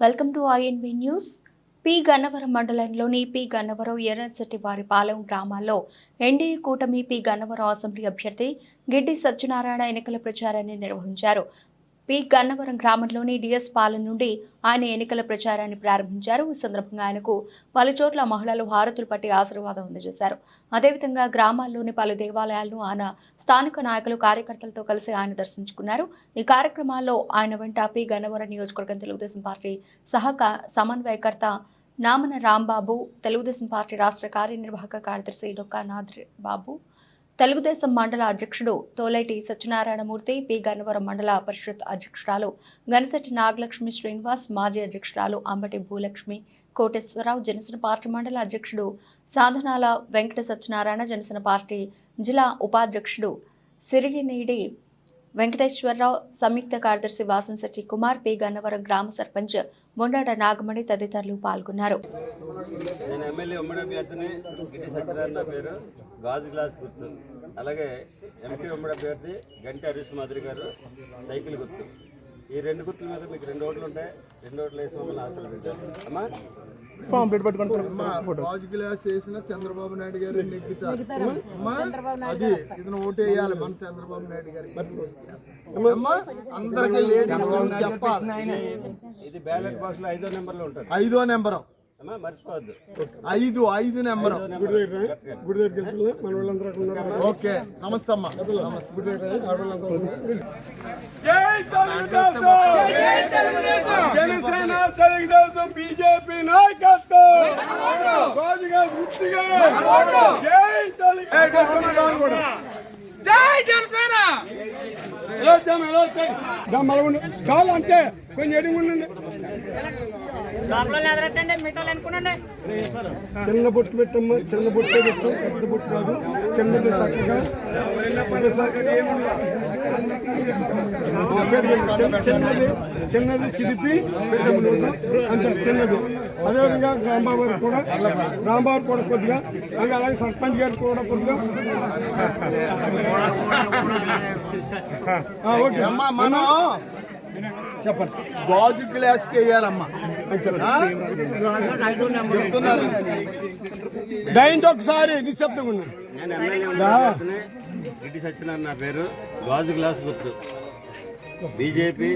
Welcome to INB news. P. Gannavaram మండలంలోని P. Gannavaram Errasetti Varipalem గ్రామాల్లో NDA కూటమి పి. గన్నవరం అసెంబ్లీ అభ్యర్థి గిడ్డి సత్యనారాయణ ఎన్నికల ప్రచారాన్ని నిర్వహించారు. పి గన్నవరం గ్రామంలోని డిఎస్ పాలన నుండి ఆయన ఎన్నికల ప్రచారాన్ని ప్రారంభించారు. ఈ సందర్భంగా ఆయనకు పలుచోట్ల మహిళలు హారతులు పట్టి ఆశీర్వాదం అందజేశారు. అదేవిధంగా గ్రామాల్లోని పలు దేవాలయాలను ఆయన స్థానిక నాయకులు కార్యకర్తలతో కలిసి ఆయన దర్శించుకున్నారు. ఈ కార్యక్రమాల్లో ఆయన వెంట పి గన్నవరం నియోజకవర్గం తెలుగుదేశం పార్టీ సహక సమన్వయకర్త నామన రాంబాబు తెలుగుదేశం పార్టీ రాష్ట్ర కార్యనిర్వాహక కార్యదర్శి డొక్కా నాద్రి బాబు తెలుగుదేశం మండల అధ్యక్షుడు తోలేటి సత్యనారాయణమూర్తి పి. గన్నవరం మండల పరిషత్ అధ్యక్షురాలు గనసెట్టి నాగలక్ష్మి శ్రీనివాస్ మాజీ అధ్యక్షురాలు అంబటి భూలక్ష్మి కోటేశ్వరరావు జనసేన పార్టీ మండల అధ్యక్షుడు సాధనాల వెంకట సత్యనారాయణ జనసేన పార్టీ జిల్లా ఉపాధ్యక్షుడు సిరిగినీడి వెంకటేశ్వరరావు సంయుక్త కార్యదర్శి వాసంశెట్టి కుమార్ పి. గన్నవరం గ్రామ సర్పంచ్ మొండాడ నాగమణి తదితరులు పాల్గొన్నారు. గాజు గ్లాస్ గుర్తు. అలాగే ఎంపీ ఉమ్మడి అభ్యర్థి గంటి హరీష్ మాదిరి గారు సైకిల్ గుర్తు. ఈ రెండు గుర్తుల మీద మీకు రెండు ఓట్లు ఉంటాయి రెండు ఓట్లు వేసి మమ్మల్ని ఆశీర్వదించారు. అమ్మా. గాజు గ్లాస్ వేసిన చంద్రబాబు నాయుడు గారు నెగ్గుతారు? అది ఇతను ఓటు వేయాలి మన చంద్రబాబు నాయుడు గారికి. అమ్మా అందరికీ లేడీస్ గురించి చెప్పాలి. ఇది బ్యాలెట్ బాక్స్లో ఐదో నెంబర్. లో ఉంటుంది ఐదో నెంబరు. ఐదు ఐదు నెంబరు గుడి ఓకే నమస్తే అమ్మా. నమస్తే. జనసేన తెలుగుదేశం బీజేపీ నాయకత్వం కూడా చాలు అంతే. కొంచెం ఎడుగుండండి చిన్న బొట్టు పెట్టమ్మా. చిన్న బొట్టు పెట్టు. పెద్ద బొట్టు కాదు. చిన్నది చక్కగా. చిన్నది చిన్నది నోట్లో. అంతే చిన్నది. అదేవిధంగా రాంబాబు గారు కూడా రాంబాబు కూడా కొద్దిగా అలాగే సర్పంచ్ గారు కూడా కొద్దిగా. అమ్మా మనం చెప్పండి గాజు గ్లాస్ వేయాలమ్మా? చెప్తున్నారు. దయించి ఒకసారి నిశ్శబ్దంగా ఉన్నాను గిట్టి సత్యనారాయణ నా పేరు. గాజు గ్లాస్ గుర్తు. బీజేపీ